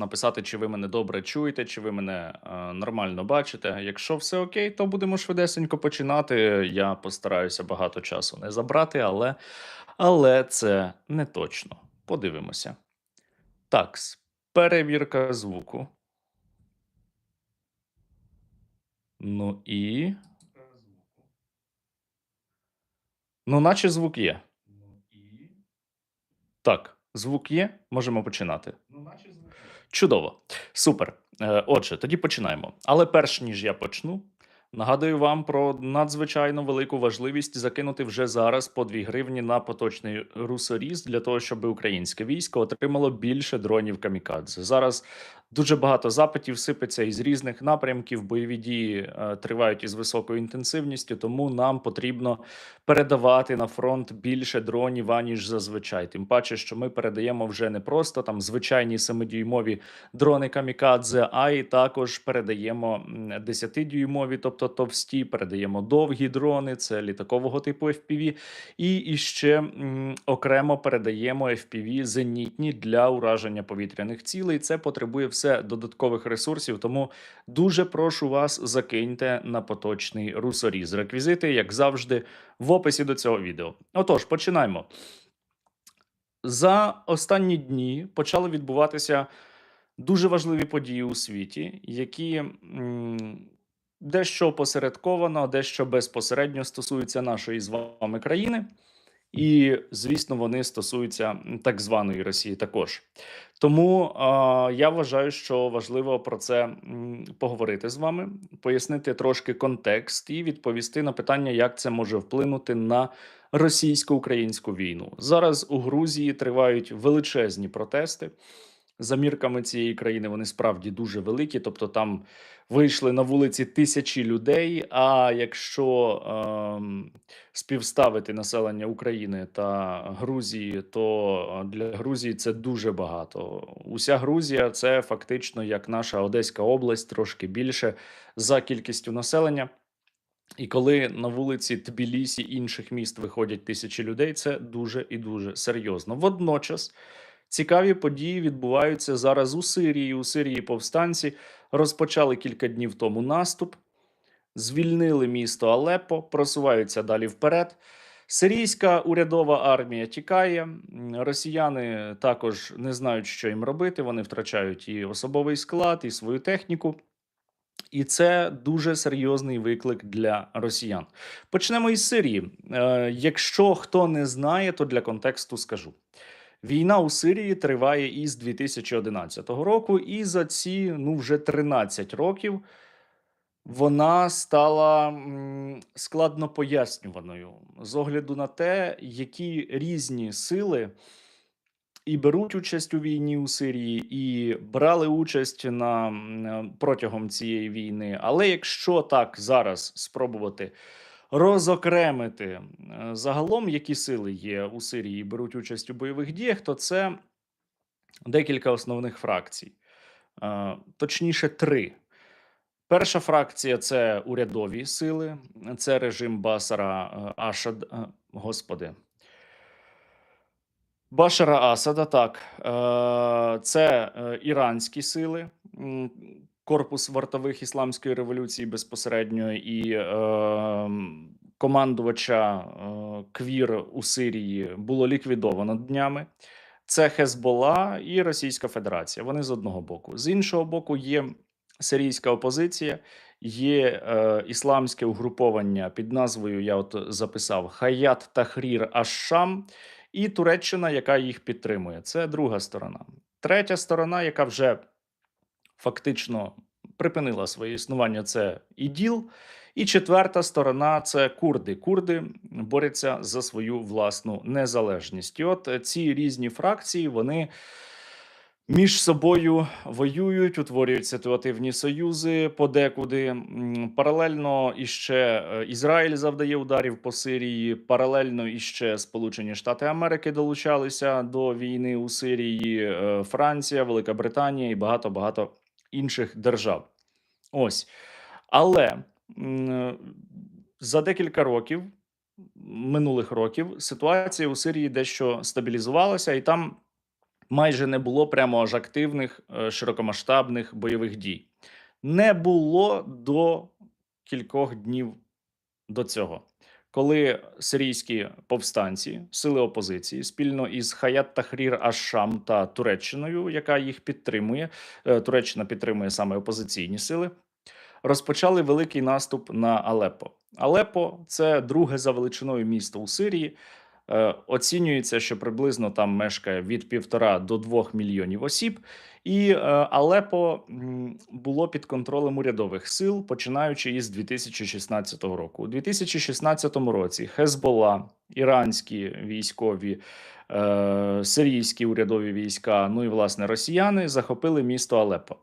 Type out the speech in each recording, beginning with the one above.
написати, чи ви мене добре чуєте, чи ви мене е, нормально бачите. Якщо все окей, то будемо швидесенько починати. Я постараюся багато часу не забрати, але, але це не точно. Подивимося. Так, перевірка звуку. Ну і. Ну, наче звук є. Так, звук є. Можемо починати. Чудово. Супер. Е, Отже, тоді починаємо. Але перш ніж я почну, нагадую вам про надзвичайно велику важливість закинути вже зараз по 2 гривні на поточний русоріз для того, щоб українське військо отримало більше дронів камікадзе. Зараз дуже багато запитів сипеться із різних напрямків. Бойові дії е, тривають із високою інтенсивністю, тому нам потрібно передавати на фронт більше дронів аніж зазвичай. Тим паче, що ми передаємо вже не просто там звичайні семидюймові дрони камікадзе, а й також передаємо м, 10-дюймові, тобто товсті, передаємо довгі дрони, це літакового типу FPV, і іще м, окремо передаємо FPV зенітні для ураження повітряних цілей. Це потребує все додаткових ресурсів. Тому дуже прошу вас закиньте на поточний русоріз. Реквізити, як завжди, в описі до цього відео. Отож, починаємо. За останні дні почали відбуватися дуже важливі події у світі, які дещо опосередковано, дещо безпосередньо стосуються нашої з вами країни. І, звісно, вони стосуються так званої Росії також. Тому е, я вважаю, що важливо про це поговорити з вами, пояснити трошки контекст і відповісти на питання, як це може вплинути на російсько-українську війну. Зараз у Грузії тривають величезні протести. За мірками цієї країни вони справді дуже великі, тобто там вийшли на вулиці тисячі людей. А якщо ем, співставити населення України та Грузії, то для Грузії це дуже багато. Уся Грузія це фактично як наша Одеська область, трошки більше за кількістю населення. І коли на вулиці Тбілісі інших міст виходять тисячі людей, це дуже і дуже серйозно. Водночас цікаві події відбуваються зараз у Сирії. У Сирії повстанці розпочали кілька днів тому наступ, звільнили місто Алеппо, просуваються далі вперед. Сирійська урядова армія тікає. Росіяни також не знають, що їм робити. Вони втрачають і особовий склад, і свою техніку. І це дуже серйозний виклик для росіян. Почнемо із Сирії. Е, якщо хто не знає, то для контексту скажу. Війна у Сирії триває із 2011 року, і за ці ну вже 13 років вона стала складно пояснюваною з огляду на те, які різні сили і беруть участь у війні у Сирії, і брали участь на протягом цієї війни. Але якщо так зараз спробувати розокремити е, загалом, які сили є у Сирії і беруть участь у бойових діях, то це декілька основних фракцій, Е, точніше, три. Перша фракція це урядові сили, це режим Басара е, Ашад. Господи. Башара Асада, так. Це іранські сили, корпус вартових ісламської революції безпосередньо і е, командувача е, Квір у Сирії було ліквідовано днями. Це Хезбола і Російська Федерація. Вони з одного боку. З іншого боку, є сирійська опозиція, є е, ісламське угруповання під назвою Я от записав Хаят Тахрір Аш-Шам і Туреччина, яка їх підтримує. Це друга сторона. Третя сторона, яка вже фактично припинила своє існування, це іділ. І четверта сторона це курди. Курди борються за свою власну незалежність. І от ці різні фракції вони між собою воюють, утворюють ситуативні союзи подекуди. Паралельно іще е, Ізраїль завдає ударів по Сирії. Паралельно іще Сполучені Штати Америки долучалися до війни у Сирії, е, Франція, Велика Британія і багато багато інших держав. Ось. Але за декілька років, минулих років, ситуація у Сирії дещо стабілізувалася, і там майже не було прямо аж активних е, широкомасштабних бойових дій. Не було до кількох днів до цього, коли сирійські повстанці, сили опозиції, спільно із Хаят Тахрір Аш-Шам та Туреччиною, яка їх підтримує, е, Туреччина підтримує саме опозиційні сили, розпочали великий наступ на Алеппо. Алеппо – це друге за величиною місто у Сирії. Е, Оцінюється, що приблизно там мешкає від півтора до двох мільйонів осіб, і е, Алеппо м, було під контролем урядових сил, починаючи із 2016 року. У 2016 році Хезбола, іранські військові, е, сирійські урядові війська, ну і власне росіяни захопили місто Алеппо.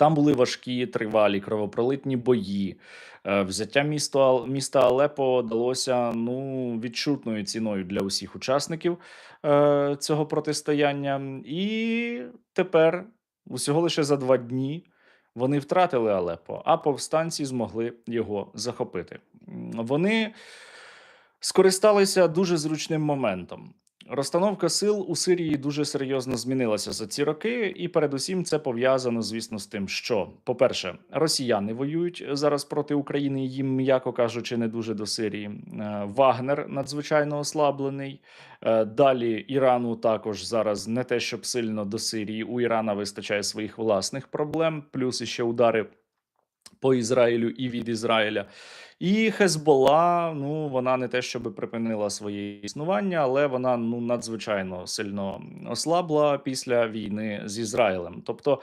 Там були важкі, тривалі, кровопролитні бої. Е, Взяття місто, міста Алепо далося ну, відчутною ціною для усіх учасників е, цього протистояння. І тепер, усього лише за два дні, вони втратили Алепо, а повстанці змогли його захопити. Вони скористалися дуже зручним моментом. Розстановка сил у Сирії дуже серйозно змінилася за ці роки, і передусім це пов'язано, звісно, з тим, що, по-перше, росіяни воюють зараз проти України, їм, м'яко кажучи, не дуже до Сирії. Е, Вагнер надзвичайно ослаблений. Е, Далі Ірану також зараз не те, щоб сильно до Сирії. У Ірана вистачає своїх власних проблем, плюс іще удари по Ізраїлю і від Ізраїля. І Хезбола, ну вона не те, щоб припинила своє існування, але вона ну надзвичайно сильно ослабла після війни з Ізраїлем. Тобто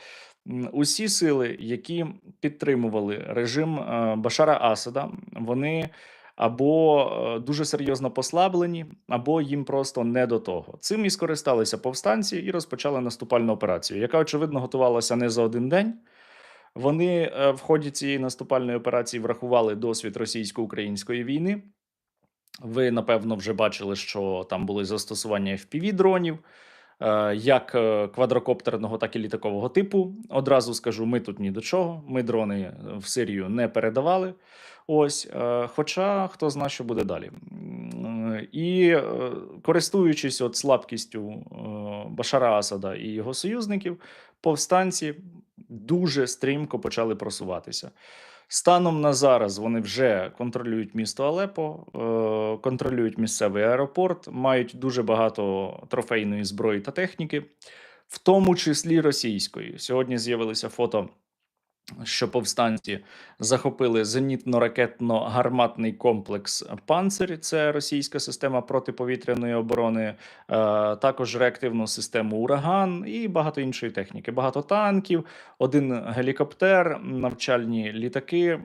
усі сили, які підтримували режим е, Башара Асада, вони або е, дуже серйозно послаблені, або їм просто не до того. Цим і скористалися повстанці і розпочали наступальну операцію, яка очевидно готувалася не за один день. Вони е, в ході цієї наступальної операції врахували досвід російсько-української війни. Ви напевно вже бачили, що там були застосування fpv дронів, е, як е, квадрокоптерного, так і літакового типу. Одразу скажу, ми тут ні до чого. Ми дрони в Сирію не передавали. Ось, хоча хто знає, що буде далі. І користуючись от слабкістю Башара Асада і його союзників, повстанці дуже стрімко почали просуватися. Станом на зараз вони вже контролюють місто Алепо, е, контролюють місцевий аеропорт, мають дуже багато трофейної зброї та техніки, в тому числі російської. Сьогодні з'явилися фото, що повстанці захопили зенітно-ракетно-гарматний комплекс «Панцир», це російська система протиповітряної оборони, е, також реактивну систему Ураган і багато іншої техніки. Багато танків, один гелікоптер, навчальні літаки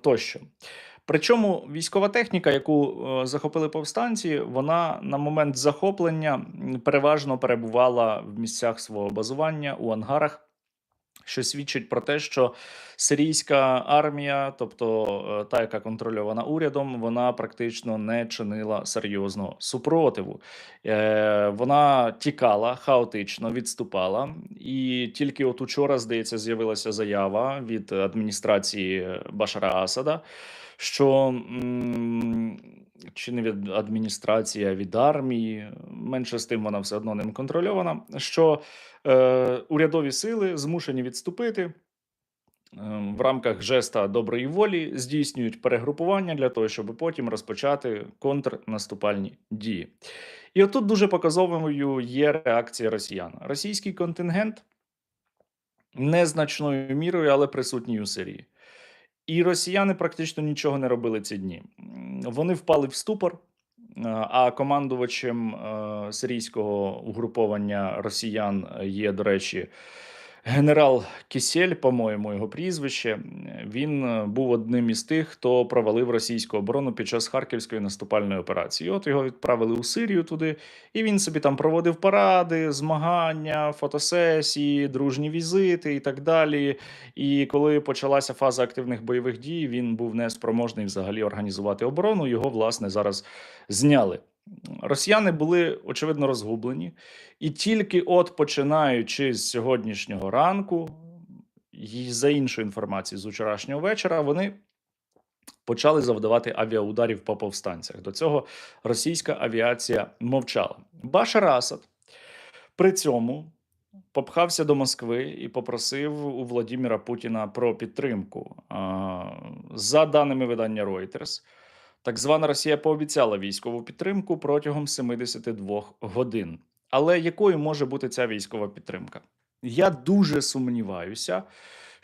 тощо. Причому військова техніка, яку е, захопили повстанці, вона на момент захоплення переважно перебувала в місцях свого базування у ангарах. Що свідчить про те, що сирійська армія, тобто е, та, яка контрольована урядом, вона практично не чинила серйозного супротиву. Е, вона тікала хаотично, відступала. І тільки от учора, здається, з'явилася заява від адміністрації Башара Асада, що м, чи не від адміністрації, а від армії, менше з тим вона все одно ним контрольована. Що е, урядові сили змушені відступити. е, В рамках жеста доброї волі здійснюють перегрупування для того, щоб потім розпочати контрнаступальні дії. І отут дуже показовою є реакція росіян. Російський контингент незначною мірою, але присутній у Сирії. І росіяни практично нічого не робили ці дні. Вони впали в ступор. е, А командувачем е, сирійського угруповання росіян є, до речі, генерал Кісель, по-моєму, його прізвище. Він е, був одним із тих, хто провалив російську оборону під час Харківської наступальної операції. От його відправили у Сирію туди, і він собі там проводив паради, змагання, фотосесії, дружні візити і так далі. І коли почалася фаза активних бойових дій, він був неспроможний взагалі організувати оборону. Його, власне, зараз зняли. Росіяни були очевидно розгублені, і тільки от починаючи з сьогоднішнього ранку, і за іншою інформацією з вчорашнього вечора, вони почали завдавати авіаударів по повстанцях. До цього російська авіація мовчала. Башар Асад При цьому попхався до Москви і попросив у Владіміра Путіна про підтримку. За даними видання Reuters, так звана Росія пообіцяла військову підтримку протягом 72 годин. Але якою може бути ця військова підтримка? Я дуже сумніваюся,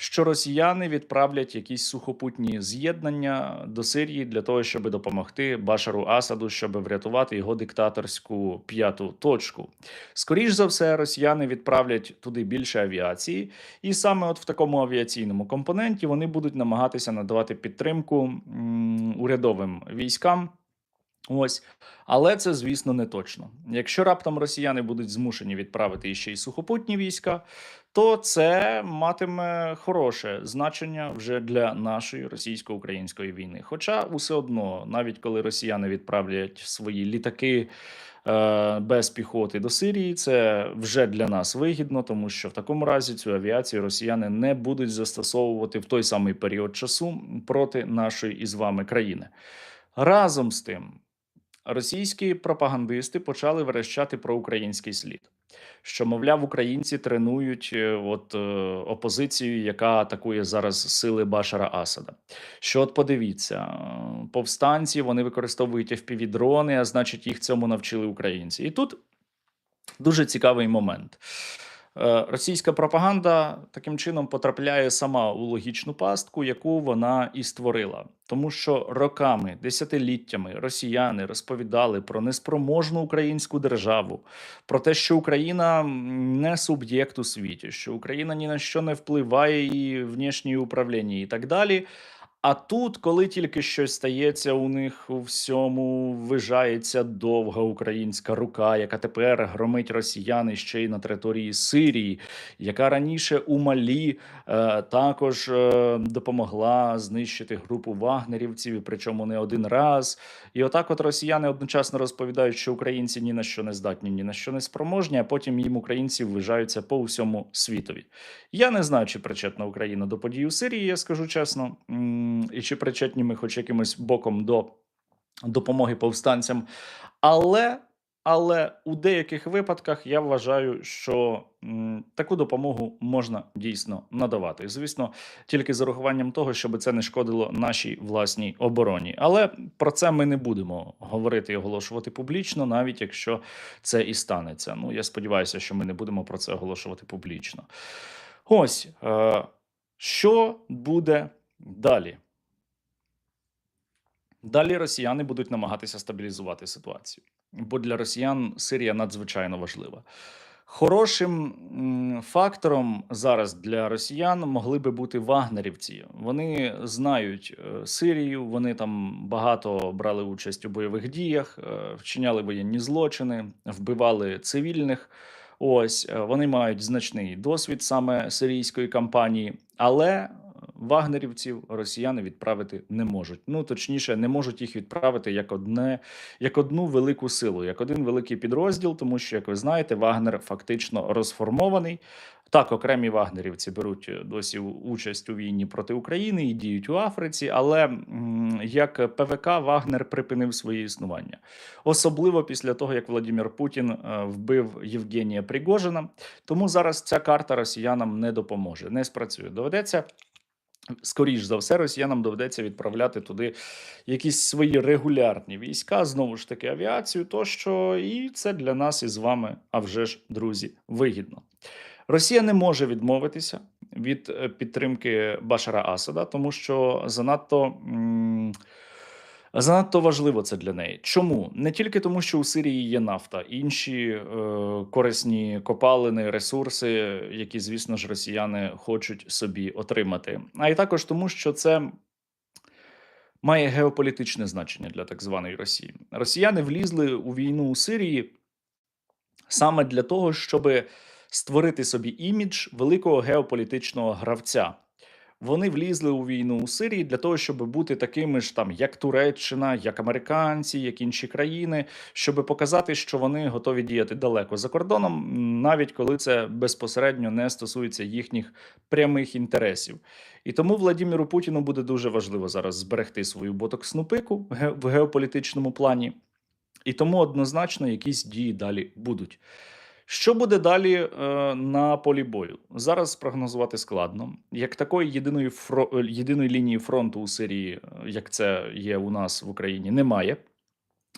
що росіяни відправлять якісь сухопутні з'єднання до Сирії для того, щоб допомогти Башару Асаду, щоб врятувати його диктаторську п'яту точку. Скоріш за все, росіяни відправлять туди більше авіації, і саме от в такому авіаційному компоненті вони будуть намагатися надавати підтримку урядовим військам. Ось, але це, звісно, не точно. Якщо раптом росіяни будуть змушені відправити іще й сухопутні війська, то це матиме хороше значення вже для нашої російсько-української війни. Хоча усе одно, навіть коли росіяни відправлять свої літаки е, без піхоти до Сирії, це вже для нас вигідно, тому що в такому разі цю авіацію росіяни не будуть застосовувати в той самий період часу проти нашої із вами країни. Разом з тим, російські пропагандисти почали верещати про український слід. Що, мовляв, українці тренують е, от е, опозицію, яка атакує зараз сили Башара Асада. Що от подивіться, е, повстанці вони використовують FPV-дрони, а значить, їх цьому навчили українці. І тут дуже цікавий момент. Е, Російська пропаганда таким чином потрапляє сама у логічну пастку, яку вона і створила, тому що роками, десятиліттями росіяни розповідали про неспроможну українську державу, про те, що Україна не суб'єкт у світі, що Україна ні на що не впливає і внішнє управління, і так далі. А тут, коли тільки щось стається у них у всьому, вижається довга українська рука, яка тепер громить росіяни ще й на території Сирії, яка раніше у Малі е, також е, допомогла знищити групу вагнерівців, і причому не один раз. І отак, от росіяни одночасно розповідають, що українці ні на що не здатні, ні на що не спроможні, а потім їм українці ввижаються по всьому світові. Я не знаю, чи причетна Україна до подій у Сирії, я скажу чесно, і чи причетні ми хоч якимось боком до допомоги повстанцям. Але, але у деяких випадках я вважаю, що м, таку допомогу можна дійсно надавати. Звісно, тільки з урахуванням того, щоб це не шкодило нашій власній обороні. Але про це ми не будемо говорити і оголошувати публічно, навіть якщо це і станеться. Ну я сподіваюся, що ми не будемо про це оголошувати публічно. Ось е, що буде далі. Далі росіяни будуть намагатися стабілізувати ситуацію, бо для росіян Сирія надзвичайно важлива. Хорошим фактором зараз для росіян могли би бути вагнерівці. Вони знають е, Сирію, вони там багато брали участь у бойових діях, е, вчиняли воєнні злочини, вбивали цивільних. Ось е, вони мають значний досвід саме сирійської кампанії, але вагнерівців росіяни відправити не можуть. Ну точніше, не можуть їх відправити як одне, як одну велику силу, як один великий підрозділ, тому що, як ви знаєте, Вагнер фактично розформований. Так, окремі вагнерівці беруть е, досі участь у війні проти України і діють у Африці, але як ПВК Вагнер припинив своє існування, особливо після того, як Владимир Путін е, вбив Євгенія Пригожина. Тому зараз ця карта росіянам не допоможе, не спрацює. Доведеться. Скоріш за все, росіянам доведеться відправляти туди якісь свої регулярні війська, знову ж таки, авіацію, тощо, і це для нас із вами, а вже ж, друзі, вигідно. Росія не може відмовитися від е, підтримки Башара Асада, тому що занадто. м, Занадто важливо це для неї. Чому? Не тільки тому, що у Сирії є нафта, інші е, корисні копалини, ресурси, які, звісно ж, росіяни хочуть собі отримати, а й також тому, що це має геополітичне значення для так званої Росії. Росіяни влізли у війну у Сирії саме для того, щоб створити собі імідж великого геополітичного гравця. Вони влізли у війну у Сирії для того, щоб бути такими ж там, як Туреччина, як американці, як інші країни, щоб показати, що вони готові діяти далеко за кордоном, навіть коли це безпосередньо не стосується їхніх прямих інтересів. І тому Владіміру Путіну буде дуже важливо зараз зберегти свою ботоксну пику в геополітичному плані. І тому однозначно якісь дії далі будуть. Що буде далі е, на полі бою? Зараз прогнозувати складно. Як такої єдиної фро... е, єдиної лінії фронту у Сирії, е, як це є у нас в Україні, немає.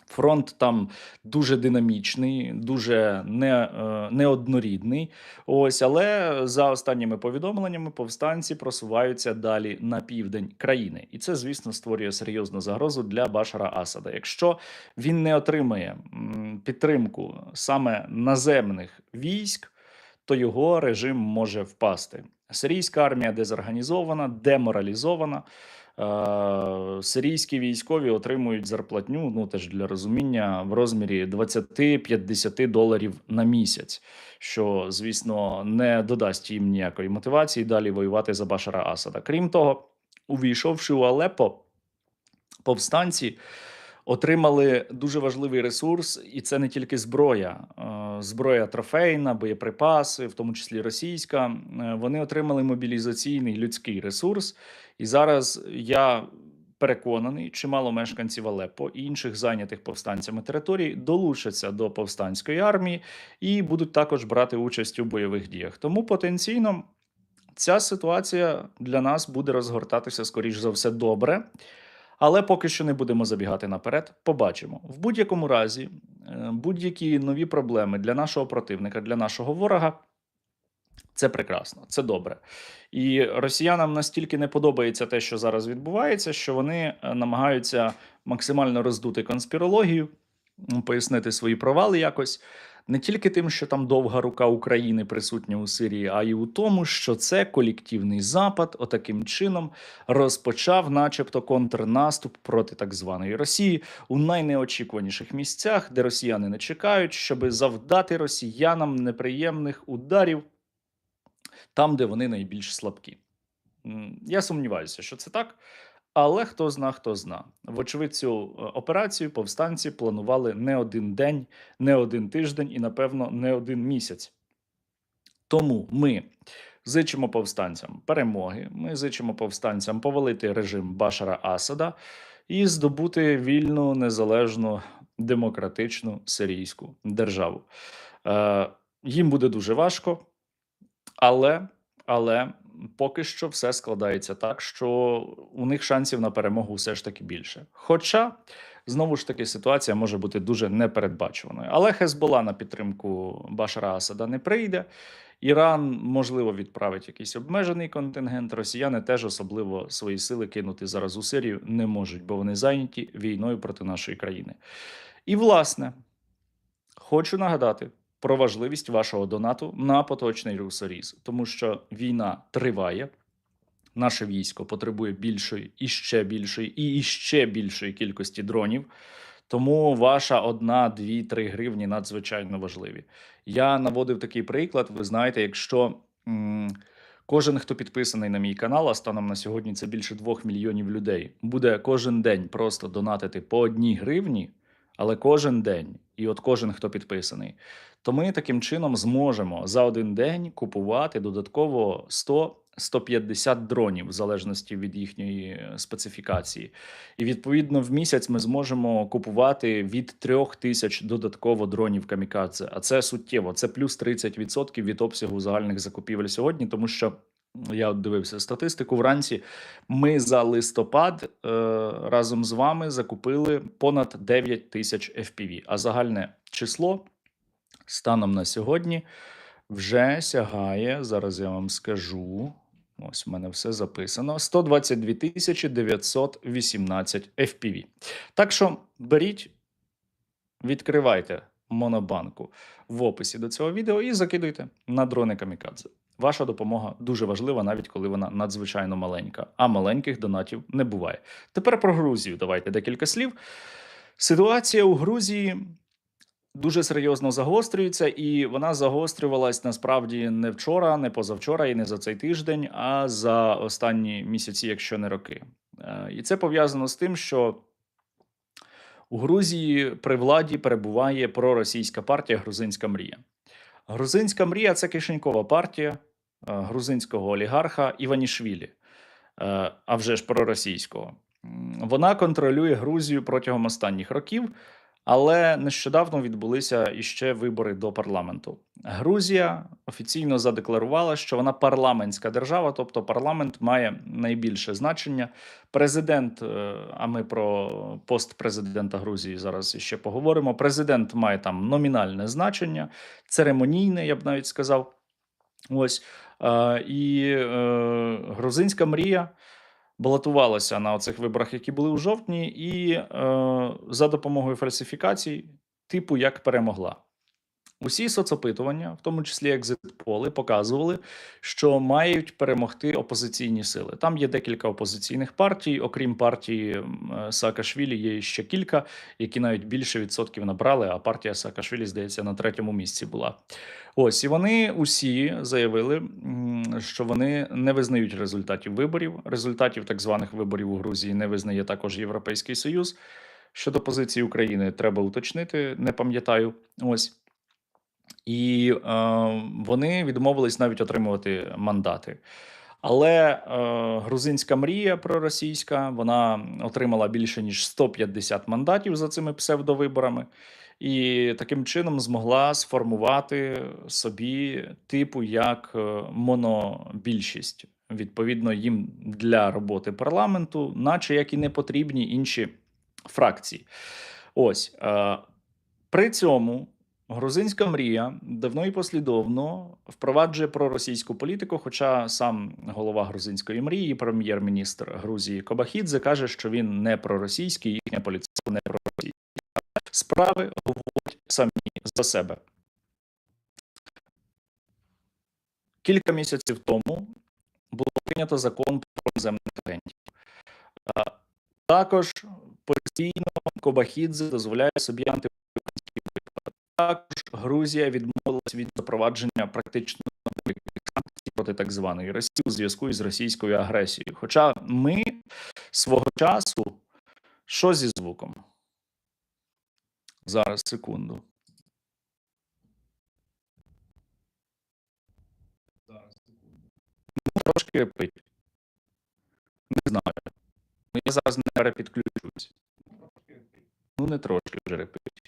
Фронт там дуже динамічний, дуже не, е, неоднорідний. Ось, але за останніми повідомленнями, повстанці просуваються далі на південь країни, і це, звісно, створює серйозну загрозу для Башара Асада. Якщо він не отримає підтримку саме наземних військ, то його режим може впасти. Сирійська армія дезорганізована, деморалізована. Е, Сирійські військові отримують зарплатню, ну теж для розуміння, в розмірі 20-50 доларів на місяць, що, звісно, не додасть їм ніякої мотивації далі воювати за Башара Асада. Крім того, увійшовши у Алеппо, повстанці отримали дуже важливий ресурс, і це не тільки зброя, Е, зброя трофейна, боєприпаси, в тому числі російська. Е, Вони отримали мобілізаційний людський ресурс. І зараз я переконаний, чимало мешканців Алеппо і інших зайнятих повстанцями територій долучаться до повстанської армії і будуть також брати участь у бойових діях. Тому потенційно. Ця ситуація для нас буде розгортатися скоріш за все добре. Але поки що не будемо забігати наперед. Побачимо. В будь-якому разі, е, будь-які нові проблеми для нашого противника, для нашого ворога. Це прекрасно, це добре. І росіянам настільки не подобається те, що зараз відбувається, що вони е, намагаються максимально роздути конспірологію, пояснити свої провали якось. Не тільки тим, що там довга рука України присутня у Сирії, а й у тому, що це колективний запад, отаким чином розпочав, начебто, контрнаступ проти так званої Росії у найнеочікуваніших місцях, де росіяни не чекають, щоби завдати росіянам неприємних ударів там, де вони найбільш слабкі. Я сумніваюся, що це так. Але хто зна, хто зна. Вочевидь, цю е, операцію повстанці планували не один день, не один тиждень і, напевно, не один місяць. Тому ми зичимо повстанцям перемоги. Ми зичимо повстанцям повалити режим Башара Асада і здобути вільну, незалежну, демократичну сирійську державу. Е, їм буде дуже важко, але, але поки що все складається так, що у них шансів на перемогу все ж таки більше. Хоча, знову ж таки, ситуація може бути дуже непередбачуваною. Але Хезбола на підтримку Башара Асада не прийде. Іран, можливо, відправить якийсь обмежений контингент. Росіяни теж особливо свої сили кинути зараз у Сирію не можуть, бо вони зайняті війною проти нашої країни. І, власне, хочу нагадати про важливість вашого донату на поточний русоріз, тому що війна триває. Наше військо потребує більшої і ще більшої, і іще більшої кількості дронів. Тому ваша одна, дві, три гривні надзвичайно важливі. Я наводив такий приклад. Ви знаєте, якщо м, кожен, хто підписаний на мій канал, а станом на сьогодні це більше двох мільйонів людей, буде кожен день просто донатити по одній гривні, але кожен день, і от кожен, хто підписаний, то ми таким чином зможемо за один день купувати додатково 100 150 дронів в залежності від їхньої е, специфікації. І відповідно в місяць ми зможемо купувати від 3 тисяч додатково дронів камікадзе. А це суттєво. Це плюс 30% від обсягу загальних закупівель сьогодні, тому що. Я дивився статистику. Вранці ми за листопад е, разом з вами закупили понад 9 тисяч FPV, а загальне число станом на сьогодні вже сягає. Зараз я вам скажу. Ось в мене все записано: 122 тисячі 918 FPV. Так що беріть, відкривайте монобанку в описі до цього відео і закидуйте на дрони камікадзе. Ваша допомога дуже важлива, навіть коли вона надзвичайно маленька, а маленьких донатів не буває. Тепер про Грузію давайте декілька слів. Ситуація у Грузії дуже серйозно загострюється, і вона загострювалась насправді не вчора, не позавчора і не за цей тиждень, а за останні місяці, якщо не роки. Е, І це пов'язано з тим, що у Грузії при владі перебуває проросійська партія Грузинська мрія. Грузинська мрія це кишенькова партія грузинського олігарха Іванішвілі, е, а вже ж проросійського. Вона контролює Грузію протягом останніх років. Але нещодавно відбулися іще вибори до парламенту. Грузія офіційно задекларувала, що вона парламентська держава, тобто парламент має найбільше значення. Президент, е, а ми про пост президента Грузії зараз іще поговоримо. Президент має там номінальне значення, церемонійне, я б навіть сказав. Ось е, і е, грузинська мрія балотувалася на оцих виборах, які були у жовтні, і е, за допомогою фальсифікацій, типу як перемогла. Усі соцопитування, в тому числі екзит-поли, показували, що мають перемогти опозиційні сили. Там є декілька опозиційних партій, окрім партії е, Саакашвілі, є ще кілька, які навіть більше відсотків набрали. А партія Саакашвілі, здається, на третьому місці була. Ось і вони усі заявили, що вони не визнають результатів виборів. Результатів так званих виборів у Грузії не визнає також Європейський Союз. Щодо позиції України, треба уточнити, не пам'ятаю. Ось. І е, вони відмовились навіть отримувати мандати. Але е, грузинська мрія проросійська вона отримала більше ніж 150 мандатів за цими псевдовиборами, і таким чином змогла сформувати собі типу як е, монобільшість. Відповідно, їм для роботи парламенту, наче як і не потрібні інші фракції. Ось е, при цьому грузинська мрія давно і послідовно впроваджує проросійську політику. Хоча сам голова грузинської мрії, прем'єр-міністр Грузії Кобахідзе, каже, що він не проросійський, їхня політика не проросійська. Справи говорять самі за себе. Кілька місяців тому було прийнято закон про іноземних агентів. Також постійно Кобахідзе дозволяє собі випади. Також Грузія відмовилась від запровадження практично санкцій проти так званої Росії у зв'язку із російською агресією. Хоча ми свого часу що зі звуком? Зараз секунду. Ну, трошки репить. Не знаю. Я зараз не перепідключусь. Ну, не трошки вже репить.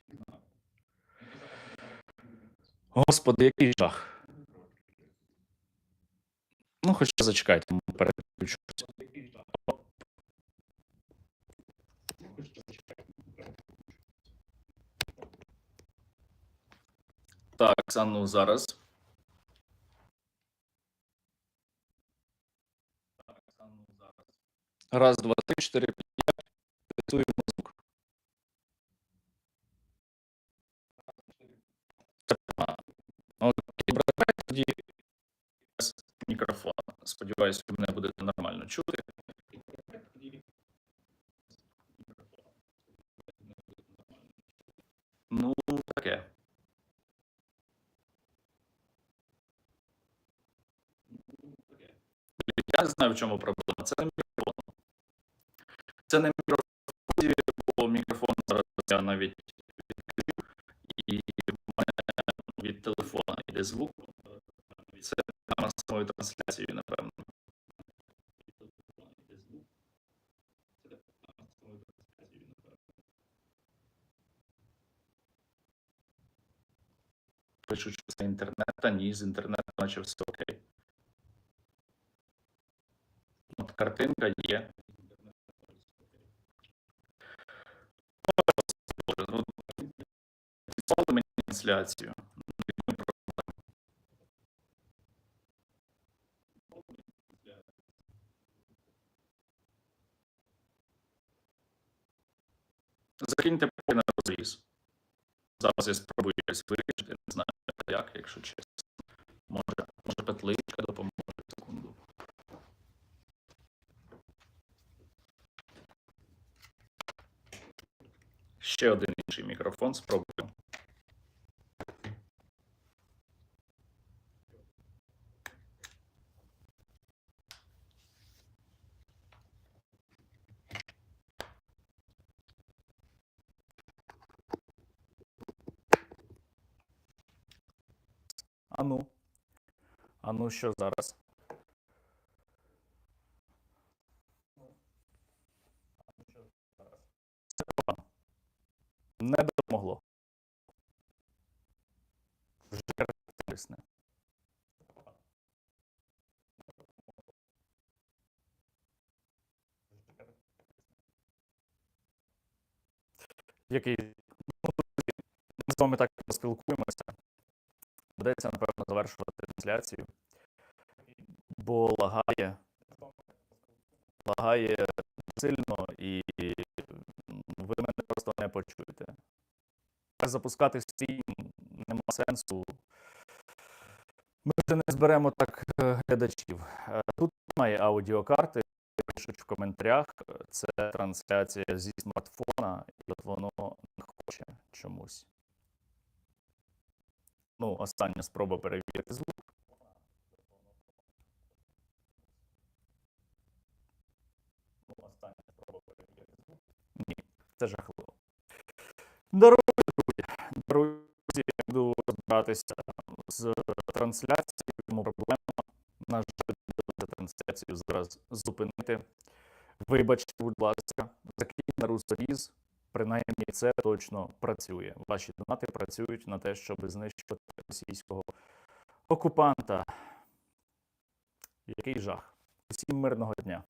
Господи, який жах. Ну, хоча зачекайте, ми переключусь. Так, а ну зараз. Раз, два, три, чотири, п'ять. Тестуємо звук. А, Окей, добре, тоді мікрофон. Сподіваюся, ви мене будете нормально чути. Ну, таке. Я не знаю, в чому проблема. Це не мікрофон. Це не мікрофон, бо мікрофон зараз я навіть відкрив, і в мене від телефона йде звук. Це прямо з самою трансляцією, напевно. Пишуть, що це та з інтернету, наче все окей. От картинка є. Мені трансляцію. Закиньте поки на розріз. Зараз я спробую вирішити, не знаю як, якщо чесно. Може, може петличка допоможе секунду. Ще один інший мікрофон спробую. А ну що зараз? Не допомогло. Вже корисне. Який ну, ми з вами так поспілкуємося. Доведеться, напевно, завершувати трансляцію, бо лагає, лагає сильно і ви мене просто не почуєте. Запускати стрім нема сенсу. Ми вже не зберемо так е, глядачів. Е, Тут немає аудіокарти. Пишуть в коментарях. Це трансляція зі смартфона, і от воно не хоче чомусь. Ну, остання спроба перевірити звук. Ну, остання спроба перевірити звук. Ні, це жахливо. Дорогі друзі, друзі, буду розбиратися з трансляцією, тому проблема. На жаль, трансляцію зараз зупинити. Вибачте, будь ласка, закинь на русоріз. Принаймні, це точно працює. Ваші донати працюють на те, щоб знищити російського окупанта. Який жах. Усім мирного дня.